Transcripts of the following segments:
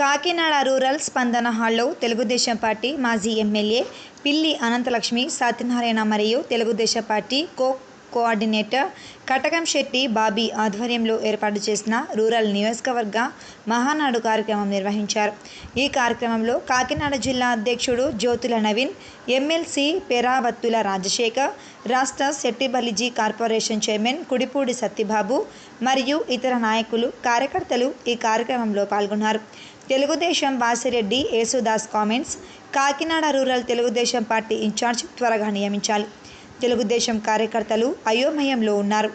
Kakinada rural స్పందన హాల్లో Telugu Desam party మాజీ ఎమ్మెల్యే పిల్లి అనంతలక్ష్మి సత్యనారాయణ మరియు Telugu Desam party co coordinator Katakam Shetty Bobby ఆధ్వర్యంలో ఏర్పాటు చేసిన రూరల్ నియోజకవర్గ మహానాడు కార్యక్రమం నిర్వహించారు. ఈ కార్యక్రమంలో కాకినాడ జిల్లా అధ్యక్షుడు జ్యోతుల నవీన్ ఎమ్మెల్సీ పెరావత్తుల రాజశేఖర్ రాష్ట్ర శెట్టిబలిజీ కార్పొరేషన్ చైర్మన్ కుడిపూడి సత్యబాబు మరియు ఇతర నాయకులు కార్యకర్తలు ఈ కార్యక్రమంలో పాల్గొన్నారు. Telugu Desam Vasireddy Yesudas comments. Kakinada rural Telugu Desam party incharge త్వరగా నియమించాలి. తెలుగుదేశం కార్యకర్తలు అయోమయంలో ఉన్నారు.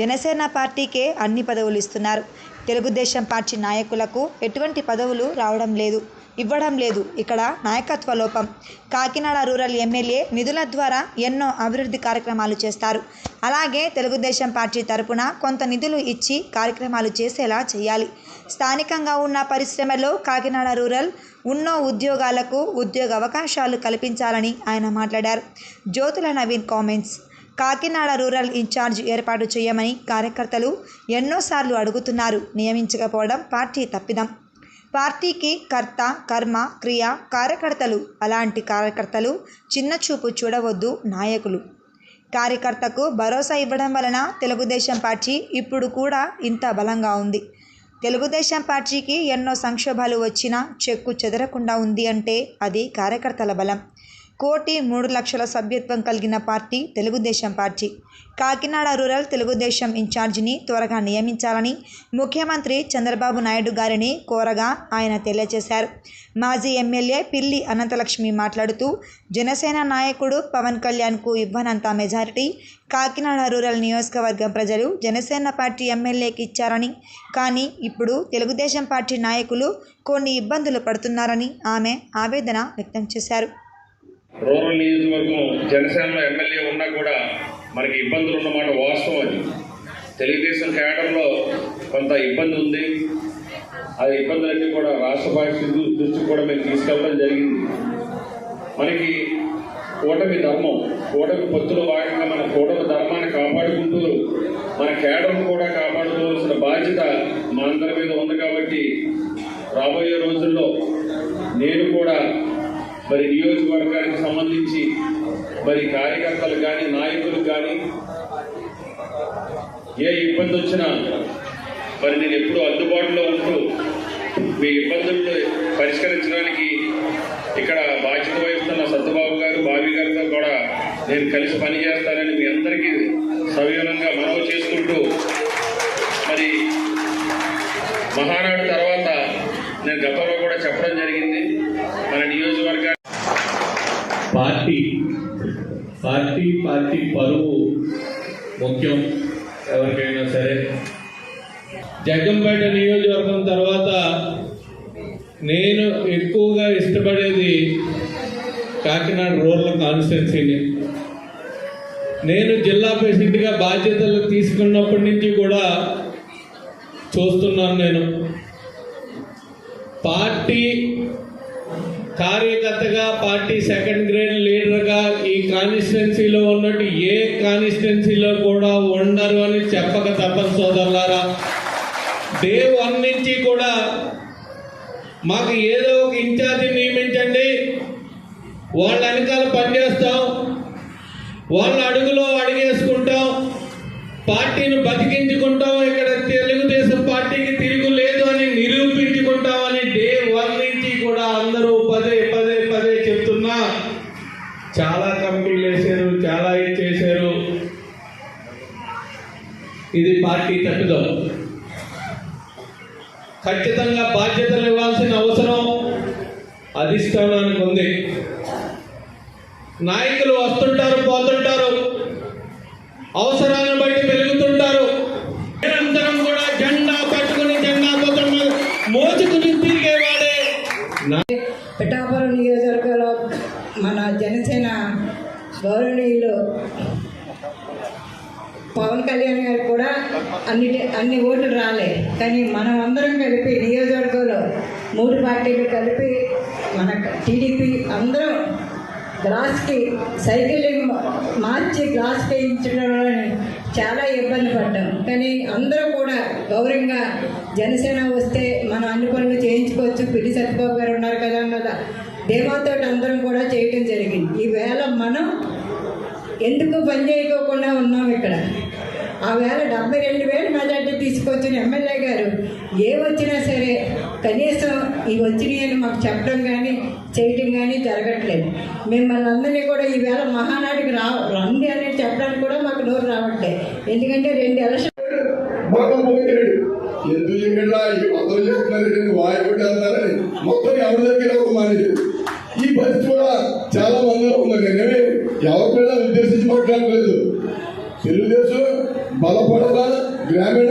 జనసేన పార్టీకే అన్ని పదవులు ఇస్తున్నారు. తెలుగుదేశం పార్టీ నాయకులకు ఎటువంటి పదవులు రావడం లేదు. ఇవ్వడం లేదు. ఇక్కడ నాయకత్వ లోపం. కాకినాడ రూరల్ ఎమ్మెల్యే నిధుల ద్వారా ఎన్నో అభివృద్ధి కార్యక్రమాలు చేస్తారు. అలాగే తెలుగుదేశం పార్టీ తరపున కొంత నిధులు ఇచ్చి కార్యక్రమాలు చేసేలా చేయాలి. స్థానికంగా ఉన్న పరిశ్రమలో కాకినాడ రూరల్ ఉన్న ఉద్యోగాలకు ఉద్యోగ అవకాశాలు కల్పించాలని ఆయన మాట్లాడారు. Jyothula Naveen comments. Kakinada rural incharge ఏర్పాటు చేయమని కార్యకర్తలు ఎన్నోసార్లు అడుగుతున్నారు. నియమించకపోవడం పార్టీ తప్పిదం. పార్టీకి కర్త కర్మ క్రియ కార్యకర్తలు. అలాంటి కార్యకర్తలు చిన్న చూపు చూడవద్దు నాయకులు. కార్యకర్తకు భరోసా ఇవ్వడం వలన తెలుగుదేశం పార్టీ ఇప్పుడు కూడా ఇంత బలంగా ఉంది. తెలుగుదేశం పార్టీకి ఎన్నో సంక్షోభాలు వచ్చినా చెక్కు చెదరకుండా ఉంది అంటే అది కార్యకర్తల బలం. కోటి మూడు లక్షల సభ్యత్వం కలిగిన party Telugu Desam party. Kakinada rural Telugu Desam ఇన్ఛార్జిని త్వరగా నియమించాలని ముఖ్యమంత్రి చంద్రబాబు నాయుడు గారిని కోరగా ఆయన తెలియజేశారు. మాజీ ఎమ్మెల్యే పిల్లి అనంతలక్ష్మి మాట్లాడుతూ జనసేన నాయకుడు పవన్ కళ్యాణ్కు ఇవ్వనంత మెజారిటీ కాకినాడ రూరల్ నియోజకవర్గం ప్రజలు జనసేన పార్టీ ఎమ్మెల్యేకి ఇచ్చారని కానీ ఇప్పుడు తెలుగుదేశం పార్టీ నాయకులు కొన్ని ఇబ్బందులు పడుతున్నారని ఆమె ఆవేదన వ్యక్తం చేశారు. రూరల్ నియోజకవర్గం జనసేనలో ఎమ్మెల్యే ఉన్నా కూడా మనకి ఇబ్బందులు ఉన్నమాట వాస్తవం అది. తెలుగుదేశం కేడర్లో కొంత ఇబ్బంది ఉంది. ఆ ఇబ్బందులన్నీ కూడా రాష్ట్ర పార్టీ దృష్టి దృష్టికి కూడా మేము తీసుకెళ్ళడం జరిగింది. మనకి కూటమి ధర్మం కూటమి పొత్తులు భాగంగా మన కూటమి ధర్మాన్ని కాపాడుకుంటూ మన కేడర్ను కూడా కాపాడుకోవాల్సిన బాధ్యత మనందరి మీద ఉంది కాబట్టి రాబోయే రోజుల్లో నేను కూడా మరి నియోజకవర్గానికి సంబంధించి మరి కార్యకర్తలు కానీ నాయకులు కానీ ఏ ఇబ్బంది వచ్చినా మరి నేను ఎప్పుడూ అందుబాటులో ఉంటూ మీ ఇబ్బందులను పరిష్కరించడానికి ఇక్కడ బాధ్యత వహిస్తున్న సత్యబాబు గారు బాబీ గారితో కూడా నేను కలిసి పనిచేస్తానని మీ అందరికీ సవివరంగా మనవి చేసుకుంటూ మరి మహానాడు తర్వాత నేను గతంలో కూడా చెప్పడం జరిగింది మన నియోజకవర్గాన్ని పార్టీ పార్టీ పార్టీ పరువు ముఖ్యం ఎవరికైనా సరే. జగ్గంపేట నియోజకవర్గం తర్వాత నేను ఎక్కువగా ఇష్టపడేది కాకినాడ రూరల్ కాన్స్టిట్యున్సీని. నేను జిల్లా ప్రెసిడెంట్గా బాధ్యతలు తీసుకున్నప్పటి నుంచి కూడా చూస్తున్నాను నేను. పార్టీ కార్యకర్తగా పార్టీ సెకండ్ గ్రేడ్ లీడర్గా ఈ కాన్స్టిట్యున్సీలో ఉన్నట్టు ఏ కాన్స్టిట్యున్సీలో కూడా ఉండరు అని చెప్పక తప్పని సోదరులారా. డే వన్ నుంచి కూడా మాకు ఏదో ఒక ఇన్ఛార్జి నియమించండి. వాళ్ళ వెనకాల పనిచేస్తాం. వాళ్ళ అడుగులో అడిగేసుకుంటాం. పార్టీని బతికించుకుంటాం. ఇక్కడ చాలా కమిటీలు వేశారు చాలా ఇది చేశారు. ఇది పార్టీ తప్పిదం ఖచ్చితంగా బాధ్యతలు ఇవ్వాల్సిన అవసరం అధిష్టానానికి ఉంది. నాయకులు వస్తుంటారు పోతుంటారు. అవసరం మన జనసేన గౌరవనీయులు పవన్ కళ్యాణ్ గారు కూడా అన్ని అన్ని ఓట్లు రాలే. కానీ మనం అందరం కలిపి నియోజకవర్గంలో మూడు పార్టీలు కలిపి మన టీడీపీ అందరం గ్లాస్కి సైకిలింగ్ మార్చి గ్లాస్ వేయించడంలో చాలా ఇబ్బంది పడ్డాం. కానీ అందరూ కూడా గౌరవంగా జనసేన వస్తే మనం అన్ని పనులు చేయించుకోవచ్చు. పిల్లి సత్యబాబు గారు ఉన్నారు కదా కదా దేవాతో అందరం కూడా చేయటం జరిగింది. ఈవేళ మనం ఎందుకు పని చేయకోకుండా ఉన్నాం ఇక్కడ? ఆ వేళ డెబ్బై రెండు వేలు మెజార్టీ తీసుకొచ్చిన ఎమ్మెల్యే గారు ఏ వచ్చినా సరే కనీసం ఈ వచ్చినాయని మాకు చెప్పడం కానీ చేయటం కానీ జరగట్లేదు. మిమ్మల్ని అందరినీ కూడా ఈవేళ మహానాడికి రా రండి అని చెప్పడానికి కూడా మాకు నోరు రావట్లేదు. ఎందుకంటే రెండు ఎలక్షన్ మొత్తం పోయాడు ఎందుకు ఇక్కడ వెళ్తారని మొత్తం ఎవరి దగ్గర ఒక మానేది. ఈ పరిస్థితి కూడా చాలా మందిలో ఉంది నేనే ఎవరి మీద ఉద్దేశించి మాట్లాడలేదు. తెలుగుదేశం బలపడదా? గ్రామీణ